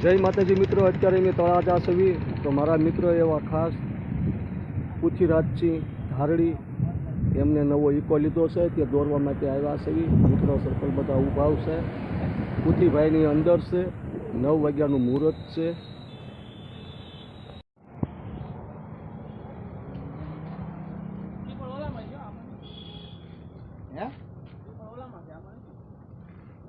જય માતાજી મિત્રો, અત્યારે મેં તળાજા સવી તો મારા મિત્રો એવા ખાસ પુથીરાજસિંહ ધારડી, એમને નવો ઇકો લીધો છે તે દોરવા માટે આવ્યા છે. મિત્રો સર્કલ બધા ઊભા આવશે પૂથીભાઈની અંદર છે. નવ વાગ્યાનું મુહૂર્ત છે.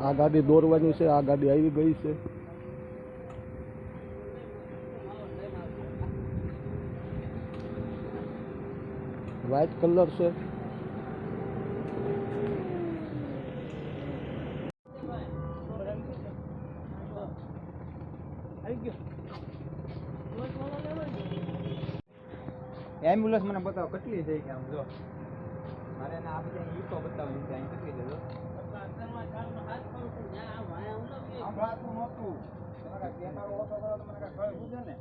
આ ગાડી દોરવાની છે, આ ગાડી આવી ગઈ છે. વ્હાઇટ કલર છે. એમ્બ્યુલન્સ મને બતાવો, કેટલી થઈ કે આમ જો? મારે આ બધા ઈકો બતાવવાની છે, અહીં કેટલી છે રાતનું નહોતું. છે ને?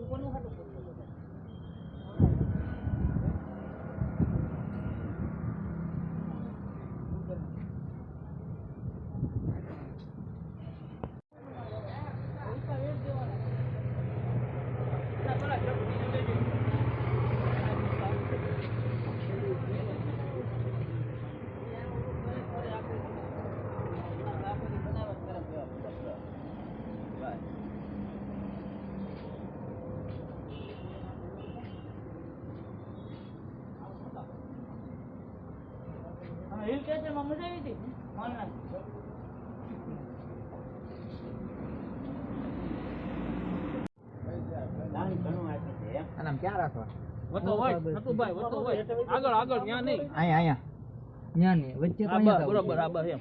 કીધું સ્ટેશનમાં મજા આવી હતી? ઓનલાઈન આનામ ક્યાં રાખવા? વતો હોય નતુભાઈ વતો હોય. આગળ આગળ ત્યાં નહીં. અહીંયા અહીંયા. વચ્ચે આ બસ, બરોબર આ બસ એમ.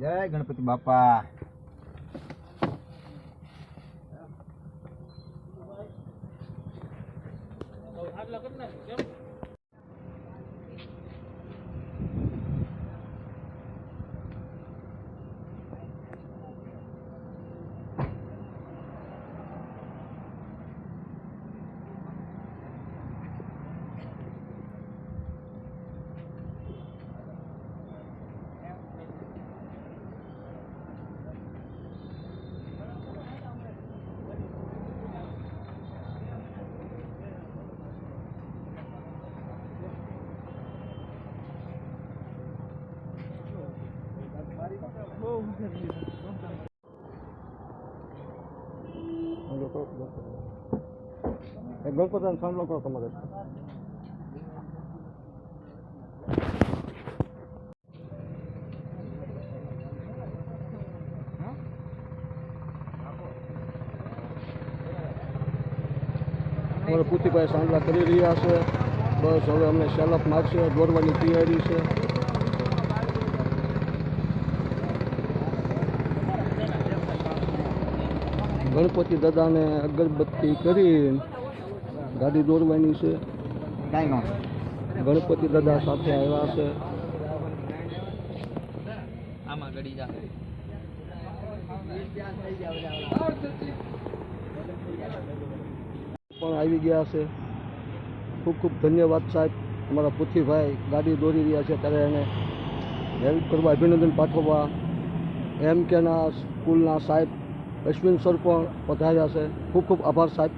જય ગણપતિ બાપા. આગળ કેટલા કેમ? ગણપતિ સાંભળો કરો તમારે અમારે પુતીભાઈ સાંભળા કરી રહ્યા છે. બસ હવે અમને સેલપ મારશે દોરવાની તૈયારી છે. ગણપતિ દાદાને અગરબત્તી કરી. ગાડી દોરવાની છે. ગણપતિ દાદા સાથે આવ્યા છે. આમાં ગડી જા. પણ આવી ગયા છે. ખૂબ ખૂબ ધન્યવાદ સાહેબ. અમારા પૃથ્વીભાઈ ગાડી દોરી રહ્યા છે ત્યારે એને હેલ્પ કરવા અભિનંદન પાઠવવા. એમ કેના સ્કૂલના સાહેબ અશ્વિન સર પણ પધાર્યા છે. ખૂબ ખૂબ આભાર સાહેબ.